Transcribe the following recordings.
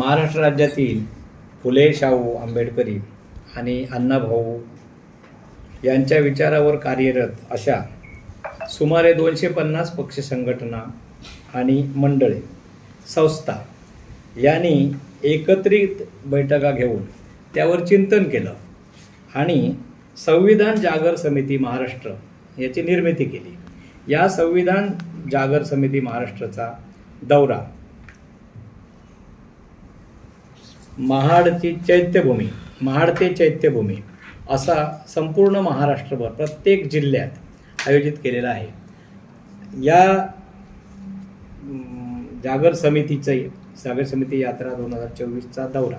महाराष्ट्र राज्यातील फुले शाहू आंबेडकरी आणि अण्णाभाऊ यांच्या विचारावर कार्यरत अशा सुमारे दोनशे पन्नास पक्ष संघटना आणि मंडळे संस्था यांनी एकत्रित बैठका घेऊन त्यावर चिंतन केलं आणि संविधान जागर समिती महाराष्ट्र याची निर्मिती केली. या संविधान जागर समिती महाराष्ट्राचा दौरा महाडची चैत्यभूमी महाड ते चैत्यभूमी असा संपूर्ण महाराष्ट्रभर प्रत्येक जिल्ह्यात आयोजित केलेला आहे. या जागर समितीचे जागर समिती यात्रा दोन हजार चोवीसचा दौरा.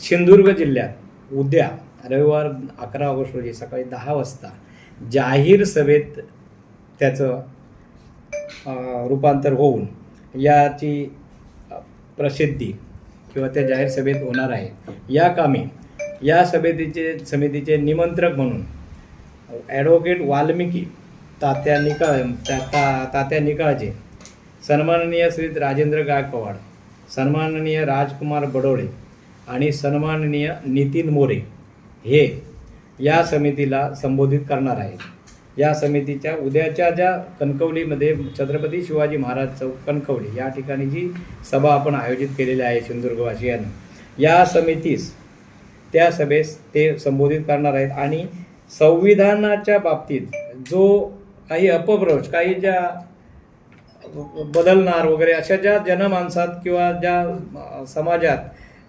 सिंधुदुर्ग जिल्ह्यात उद्या रविवार अकरा ऑगस्ट रोजी सकाळी दहा वाजता जाहीर सभेत त्याचं रूपांतर होऊन याची प्रसिद्धी किंवा त्या जाहीर सभेत होणार आहे. या कामी या सभेतीचे समितीचे निमंत्रक म्हणून ॲडव्होकेट वाल्मिकी तात्या निकाळ ता, तात्या निकाळजे सन्माननीय श्री राजेंद्र गायकवाड सन्माननीय राजकुमार बडोळे आणि सन्माननीय नितीन मोरे हे या समितीला संबोधित करणार आहेत. या समितीच्या उद्याच्या ज्या कणकवलीमध्ये छत्रपती शिवाजी महाराज चौक कणकवली या ठिकाणी जी सभा आपण आयोजित केलेली आहे सिंधुदुर्गवासियांनी या समितीस त्या सभेस ते संबोधित करणार आहेत आणि संविधानाच्या बाबतीत जो काही अपभ्रंश काही ज्या बदलणार वगैरे अशा ज्या जनमानसात किंवा ज्या समाजात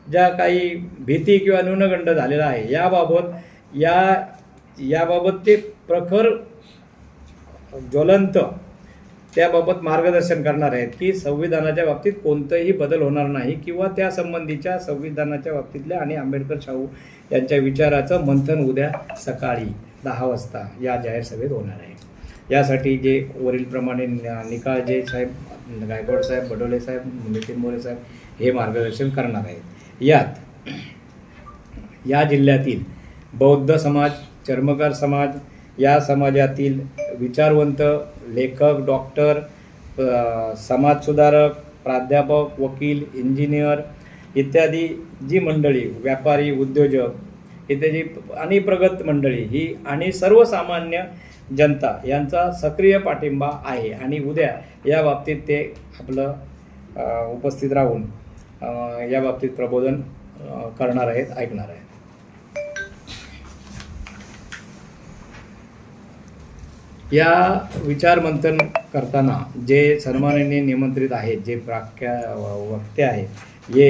ज्या काही भीती किंवा न्यूनगंड झालेला आहे याबाबत या याबाबत ते प्रखर ज्वलंत त्याबाबत मार्गदर्शन करणार आहेत की संविधानाच्या बाबतीत कोणतंही बदल होणार नाही किंवा त्या संबंधीच्या संविधानाच्या बाबतीतल्या आणि आंबेडकर शाहू यांच्या विचाराचं मंथन उद्या सकाळी दहा वाजता या जाहीर सभेत होणार आहे. यासाठी जे वरीलप्रमाणे न- निकाळजे साहेब गायकवाड साहेब बडोले साहेब नितीन मोरे साहेब हे मार्गदर्शन करणार आहेत. यात या जिल्ह्यातील बौद्ध समाज चर्मकार समाज या समाजातील विचारवंत लेखक डॉक्टर समाजसुधारक प्राध्यापक वकील इंजिनियर इत्यादी जी मंडळी व्यापारी उद्योजक इत्यादी आणि प्रगत मंडळी ही आणि सर्वसामान्य जनता यांचा सक्रिय पाठिंबा आहे. आणि उद्या या बाबतीत ते आपलं उपस्थित राहून या बाबतीत प्रबोधन करणार आहेत ऐकणार आहेत. या विचारमंथन करताना जे सन्माननीय निमंत्रित आहेत जे प्राख्या वक्ते आहेत हे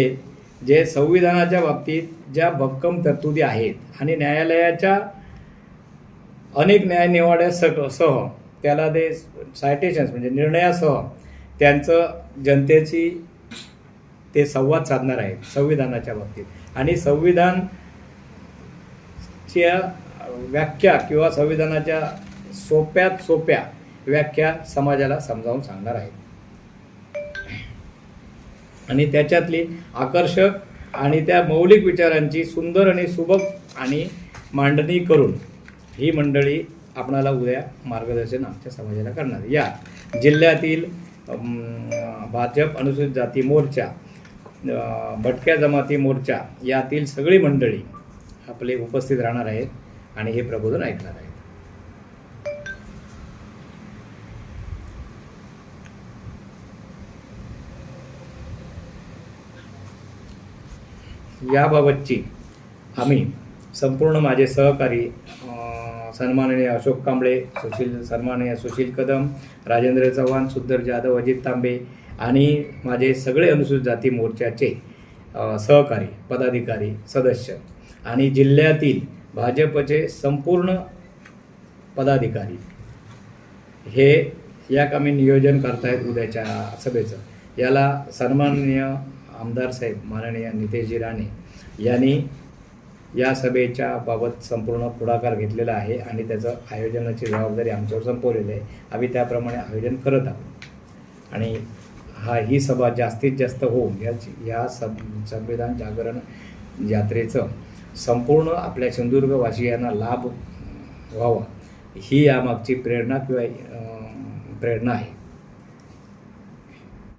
जे संविधानाच्या बाबतीत ज्या भक्कम तरतुदी आहेत आणि न्यायालयाच्या अनेक न्यायनिवाड्या सह सह त्याला ते सायटेशन्स म्हणजे निर्णयासह त्यांचं जनतेची ते संवाद साधणार आहेत संविधानाच्या बाबतीत. आणि संविधानच्या व्याख्या किंवा संविधानाच्या सोप्यात सोप्या व्याख्या समाजाला समजावून सांगणार आहेत. आणि त्याच्यातली आकर्षक आणि त्या मौलिक विचारांची सुंदर आणि सुबक आणि मांडणी करून ही मंडळी आपणाला उद्या मार्गदर्शन आमच्या समाजाला करणार. या जिल्ह्यातील भाजप अनुसूचित जाती मोर्चा भटक्या जमाती मोर्चा यातील सगळी मंडळी आपले उपस्थित राहणार आहेत आणि हे प्रबोधन ऐकणार आहेत. याबाबतची आम्ही संपूर्ण माझे सहकारी सन्माननीय अशोक कांबळे सुशील सन्माननीय सुशील कदम राजेंद्र चव्हाण सुंदर जाधव अजित तांबे आणि माझे सगळे अनुसूचित जाती मोर्चाचे सहकारी पदाधिकारी सदस्य आणि जिल्ह्यातील भाजपचे संपूर्ण पदाधिकारी हे या कामी नियोजन करतायत उद्याच्या सभेचं. याला सन्माननीय आमदार साहेब माननीय नितेशजी राणे यांनी या सभेच्या बाबत संपूर्ण पुढाकार घेतलेला आहे आणि त्याचं आयोजनाची जबाबदारी आमच्यावर संपवलेली आहे. आम्ही त्याप्रमाणे आयोजन करत आहोत. आणि हा ही सभा जास्तीत जास्त होऊन या या सं संविधान जागरण यात्रेचं संपूर्ण आपल्या सिंधुदुर्गवासियांना लाभ व्हावा ही यामागची प्रेरणा किंवा प्रेरणा आहे.